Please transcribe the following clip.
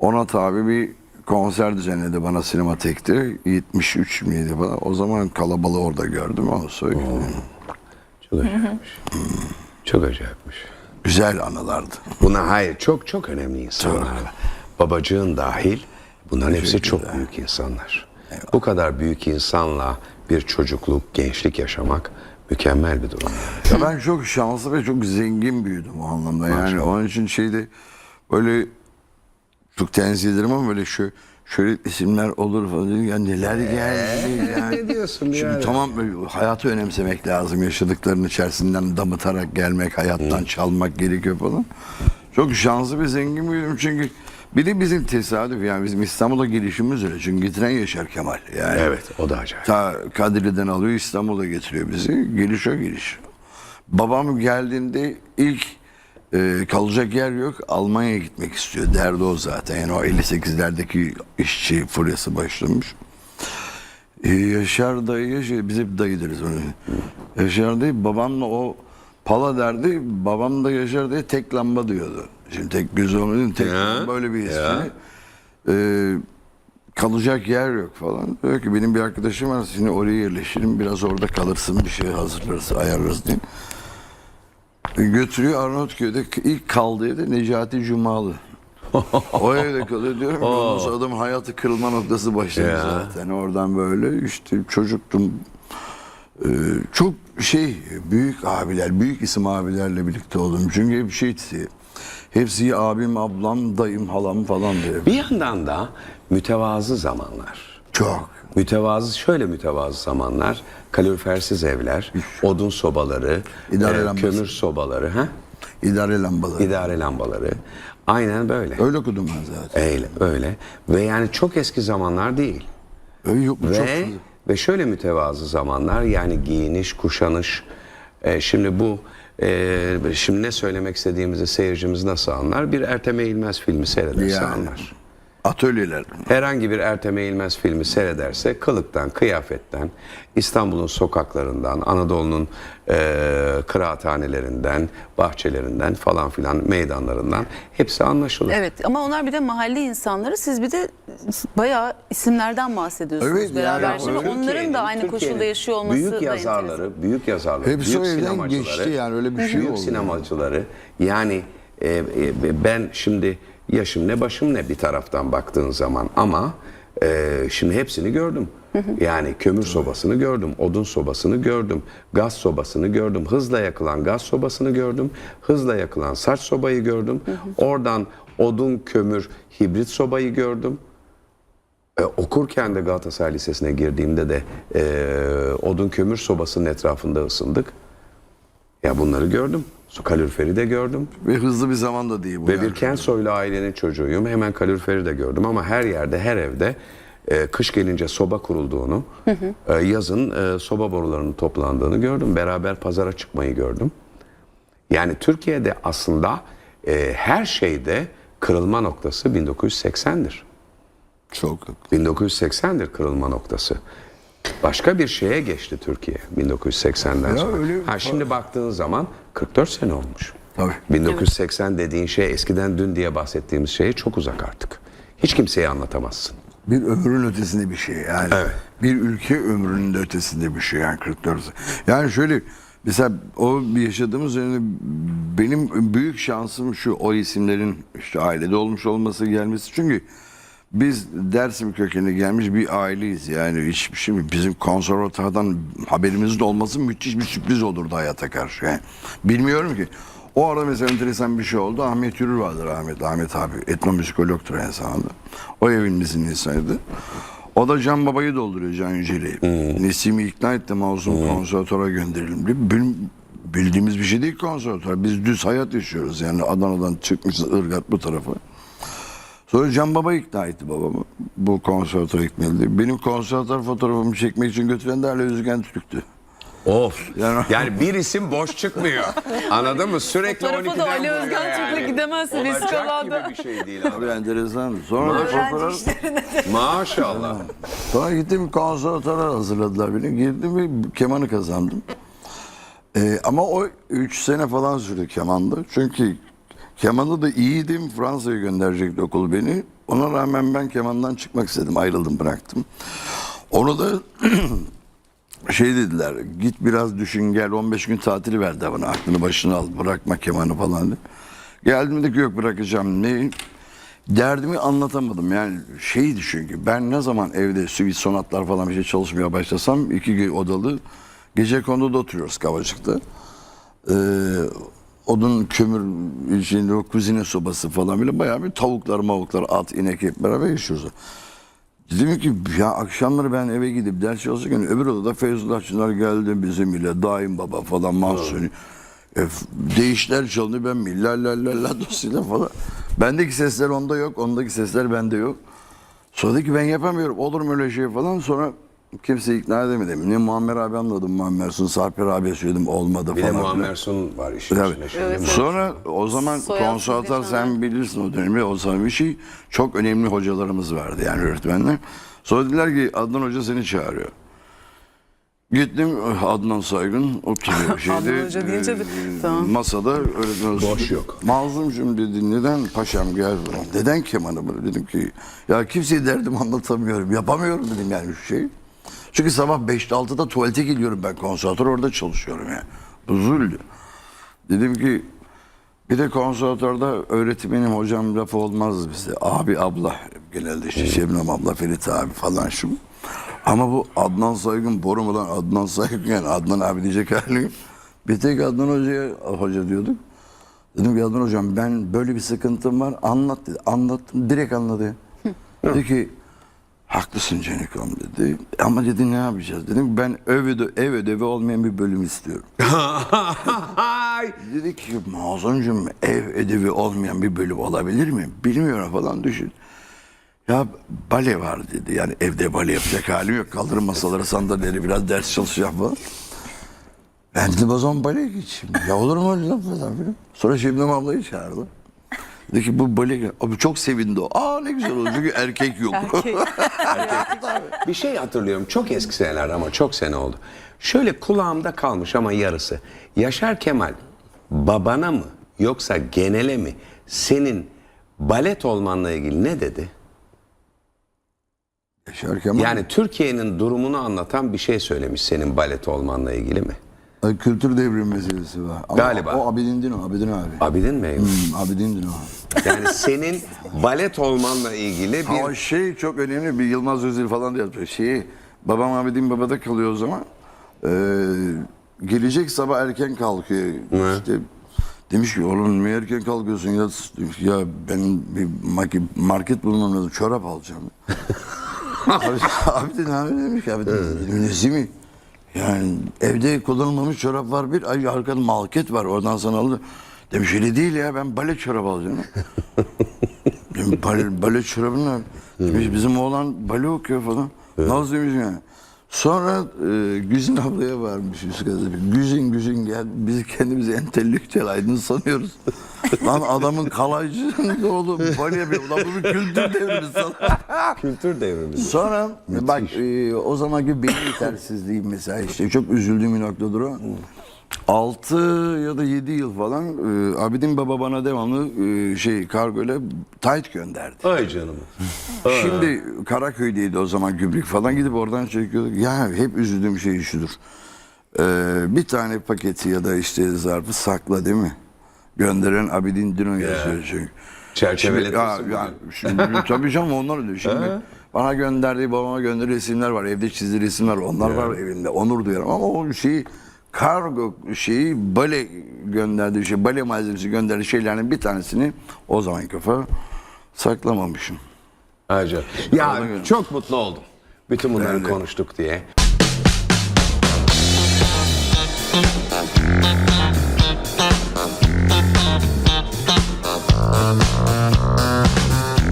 Ona tabi bir konser düzenledi bana sinematekte. 73 miydi falan. O zaman kalabalığı orada gördüm onu söyleyeyim. Çok acayipmiş. Çok acayipmiş. Güzel anılardı. Buna hayır çok çok önemli insanlar. Babacığın dahil bunların hepsi çok büyük insanlar. Bu kadar büyük insanla bir çocukluk, gençlik yaşamak mükemmel bir durum. yani. Ya ben çok şanslı ve çok zengin büyüdüm o anlamda. Yani onun için şeyde böyle çok tenzih ederim ama böyle şu şöyle isimler olur falan. dedim, Ya neler geldi yani. Ne diyorsun Şimdi yani? tamam hayatı önemsemek lazım. Yaşadıkların içerisinden damıtarak gelmek, hayattan çalmak gerekiyor falan. Çok şanslı ve zengin büyüdüm çünkü bir de bizim tesadüf yani bizim İstanbul'a gelişimiz öyle. Çünkü getiren Yaşar Kemal. Yani Evet o da acayip. Ta Kadirli'den alıyor İstanbul'a getiriyor bizi. Geliş o geliş. Babam geldiğinde ilk e, kalacak yer yok. Almanya'ya gitmek istiyor. Derdi o zaten. Yani o 58'lerdeki işçi furyası başlamış. E, Yaşar dayı, şey, biz hep dayı deriz onu. Yaşar dayı babamla o pala derdi. Babam da Yaşar dayı tek lamba diyordu. Şimdi tek göz olmadı tek Ya, böyle bir ismi. ya. E, kalacak yer yok falan. Diyor ki benim bir arkadaşım var seni oraya yerleştirin biraz orada kalırsın bir şey hazırlarız ayarlarız diye. Götürüyor Arnavutköy'de ilk kaldığı evde Necati Cumalı. o evde kalıyor diyorum ki ondan sonra adam hayatı kırılma noktası başladı Ya. zaten. Oradan böyle işte çocuktum. Ee, çok şey büyük abiler, büyük isim abilerle birlikte oldum. Çünkü hep şey hepsi abim, ablam, dayım, halam falan diye. Bir yandan da mütevazı zamanlar. Çok. Mütevazı şöyle mütevazı zamanlar. Kalorifersiz evler, odun sobaları, İdare e, lambası. kömür sobaları, ha? İdare lambaları. idare lambaları. Aynen böyle. Öyle okudum ben zaten. Öyle, öyle. Ve yani çok eski zamanlar değil. Öyle yok mu? Çok Ve ve şöyle mütevazı zamanlar yani giyiniş, kuşanış. E, şimdi bu e, şimdi ne söylemek istediğimizi seyircimiz nasıl anlar? Bir Ertem Eğilmez filmi seyrederse Yani. anlar. Atölyeler. Herhangi bir Ertem Eğilmez filmi seyrederse kılıktan, kıyafetten, İstanbul'un sokaklarından, Anadolu'nun e, kıraathanelerinden, bahçelerinden falan filan meydanlarından hepsi anlaşılır. Evet ama onlar bir de mahalle insanları. Siz bir de bayağı isimlerden bahsediyorsunuz Evet, beraber. yani Şimdi öyle. onların da aynı Türkiye'nin koşulda yaşıyor olması büyük da yazarları, büyük yazarları, Hepsi o büyük evden sinemacıları, geçti yani, öyle bir şey büyük oldu. sinemacıları yani e, e, ben şimdi yaşım ne başım ne bir taraftan baktığın zaman ama e, şimdi hepsini gördüm. Yani kömür sobasını gördüm, odun sobasını gördüm, gaz sobasını gördüm, hızla yakılan gaz sobasını gördüm, hızla yakılan saç sobayı gördüm. Oradan odun, kömür, hibrit sobayı gördüm. E, okurken de Galatasaray Lisesi'ne girdiğimde de e, odun kömür sobasının etrafında ısındık. Ya bunları gördüm. Su kaloriferi de gördüm. Ve hızlı bir zaman da değil bu. Ve yani. bir kent soylu ailenin çocuğuyum. Hemen kaloriferi de gördüm ama her yerde, her evde e, kış gelince soba kurulduğunu, e, yazın e, soba borularının toplandığını gördüm. Beraber pazara çıkmayı gördüm. Yani Türkiye'de aslında e, her şeyde kırılma noktası 1980'dir. Çok. 1980'dir kırılma noktası. Başka bir şeye geçti Türkiye 1980'den Ya sonra. öyle- ha şimdi baktığın zaman 44 sene olmuş. Tabii. 1980 dediğin şey eskiden dün diye bahsettiğimiz şeye çok uzak artık. Hiç kimseye anlatamazsın. Bir ömrün ötesinde bir şey yani. Evet. Bir ülke ömrünün de ötesinde bir şey yani 44. Yani şöyle mesela o yaşadığımız dönemde benim büyük şansım şu o isimlerin işte ailede olmuş olması gelmesi çünkü biz Dersim kökenli gelmiş bir aileyiz yani şey mi bizim konservatuardan haberimizin olması müthiş bir sürpriz olurdu hayata karşı yani. Bilmiyorum ki. O arada mesela enteresan bir şey oldu. Ahmet Yürür vardır Ahmet. Ahmet abi etnomüzikologtur aynı zamanda. O evimizin insanıydı. O da Can Baba'yı dolduruyor Can Yücel'i. Nesim'i ikna etti Mazlum konservatuara gönderelim diye. Bil- bildiğimiz bir şey değil konservatuar. Biz düz hayat yaşıyoruz yani Adana'dan çıkmışız Irgat bu tarafa. Sonra Can Baba ikna etti babamı. Bu konservatuara gitmeli. Benim konservatuar fotoğrafımı çekmek için götüren de Ali Özgen Türk'tü. Of. Yani- Yani, bir isim boş çıkmıyor. Anladın mı? Sürekli Fotoğrafa 12'den da Ali Özgen yani. Türk'le gidemezsin, risk Olacak alanda. gibi bir şey değil Abi abi. enteresan. Sonra da fotoğraf... Maşallah. Sonra gittim konservatuara hazırladılar beni. Girdim ve kemanı kazandım. Ee, ama o 3 sene falan sürdü kemanda. Çünkü Kemanda da iyiydim. Fransa'ya gönderecekti okul beni. Ona rağmen ben kemandan çıkmak istedim. Ayrıldım bıraktım. Onu da şey dediler git biraz düşün gel 15 gün tatili verdi bana aklını başına al bırakma kemanı falan diye. Geldim dedik yok bırakacağım ne derdimi anlatamadım yani şeydi çünkü ben ne zaman evde suite sonatlar falan bir şey çalışmaya başlasam iki odalı gece konuda oturuyoruz Kavacık'ta. Ee, odun kömür içinde o kuzine sobası falan bile bayağı bir tavuklar mavuklar at inek hep beraber yaşıyoruz. Dedim ki ya akşamları ben eve gidip ders çalışırken öbür odada Feyzullah Çınar geldi bizim ile Daim Baba falan Mahsuni. E, değişler çalınıyor ben mi la la la la dosuyla falan. Bendeki sesler onda yok ondaki sesler bende yok. Sonra dedi ki ben yapamıyorum olur mu öyle şey falan sonra kimse ikna edemedim. Ne Muammer abi anladım Muammer Sun Sarper abiye söyledim olmadı Bir de falan. filan. Muammer Sun var işin Tabii. içinde şimdi. Evet. Sonra o zaman Soyadsız konservatuar sen bilirsin o dönemi o zaman bir şey çok önemli hocalarımız vardı yani öğretmenler. Sonra dediler ki Adnan Hoca seni çağırıyor. Gittim Adnan Saygın oturuyor şeyde. Adnan Hoca deyince de- e, tamam. Masada öğretmen Boş yok. Mazlumcum dedi neden paşam gel falan. Neden kemanı böyle dedim ki ya kimseye derdim anlatamıyorum yapamıyorum dedim yani şu şey. Çünkü sabah 5'te 6'da tuvalete gidiyorum ben konservatuar orada çalışıyorum yani. Bu zulü. Dedim ki bir de konservatuarda öğretmenim hocam lafı olmaz bize. Abi abla genelde işte Şebnem abla Ferit abi falan şu. Ama bu Adnan Saygın boru mu lan Adnan Saygın yani Adnan abi diyecek halim. Bir tek Adnan Hoca'ya hoca diyorduk. Dedim ki Adnan Hocam ben böyle bir sıkıntım var anlat dedi. Anlattım direkt anladı. dedi ki haklısın Canikom dedi. Ama dedi ne yapacağız? Dedim ben ev, öde- ev ödevi olmayan bir bölüm istiyorum. Dedi ki Mazlumcum ev ödevi olmayan bir bölüm olabilir mi? Bilmiyorum falan düşün. Ya bale var dedi. Yani evde bale yapacak halim yok. Kaldırın masaları sandalyeleri biraz ders çalışacağım falan. Ben dedim o zaman baleye geçeyim. Ya olur mu öyle lan falan filan. Sonra Şebnem ablayı çağırdı. Dedi ki bu bale Abi çok sevindi o. Aa ne güzel oldu çünkü erkek yok. Bir şey hatırlıyorum çok eski seneler ama çok sene oldu. Şöyle kulağımda kalmış ama yarısı. Yaşar Kemal babana mı yoksa genele mi senin balet olmanla ilgili ne dedi? Yaşar Kemal. Yani Türkiye'nin durumunu anlatan bir şey söylemiş senin balet olmanla ilgili mi? Kültür devrimi meselesi var. Ama Galiba. O Abidin Dino, Abidin abi. Abidin mi? Hmm, Abidin Dino. Yani senin balet olmanla ilgili Ama bir... şey çok önemli bir Yılmaz Özil falan da yapıyor. Şeyi babam Abidin Baba'da kalıyor o zaman. Ee, gelecek sabah erken kalkıyor. İşte demiş ki oğlum niye erken kalkıyorsun ya? Demiş, ya ben bir market, bulmam lazım. Çorap alacağım. Abi- Abidin abi demiş ki Abidin dedim, nesi mi? Yani evde kullanılmamış çorap var bir, ay arkada market var oradan sana aldı. Demiş öyle değil ya ben balet çorap alacağım. Dedim, bale, bale çorabı ne? Demiş bizim oğlan bale okuyor falan. Nasıl demiş yani. Sonra e, Güzin ablaya varmış kata. Güzin Güzin gel biz kendimizi entelektüel aydın sanıyoruz. Lan adamın kalaycı oğlum bale yapıyor. Lan bu bir kültür devrimi sana. Kültür devrimi. Sonra bak e, o zamanki beyin yetersizliğim mesela işte çok üzüldüğüm bir noktadır o. 6 ya da 7 yıl falan e, Abidin Baba bana devamlı e, şey kargoyla tight gönderdi. Ay canım. Şimdi Karaköy'deydi o zaman Gübrük falan gidip oradan çekiyorduk. Ya hep üzüldüğüm şey şudur. E, bir tane paketi ya da işte zarfı sakla değil mi? Gönderen Abidin Dino yazıyor çünkü. Ya, ya, şimdi, tabii canım onlar öyle. Şimdi bana gönderdiği babama gönderdiği resimler var. Evde çizdiği resimler var. Onlar var evimde. Onur duyarım ama o şeyi kargo şeyi bale gönderdiği şey, bale malzemesi gönderdiği şeylerin bir tanesini o zaman kafa saklamamışım. Ayrıca. Ya çok mutlu oldum. Bütün bunları konuştuk diye.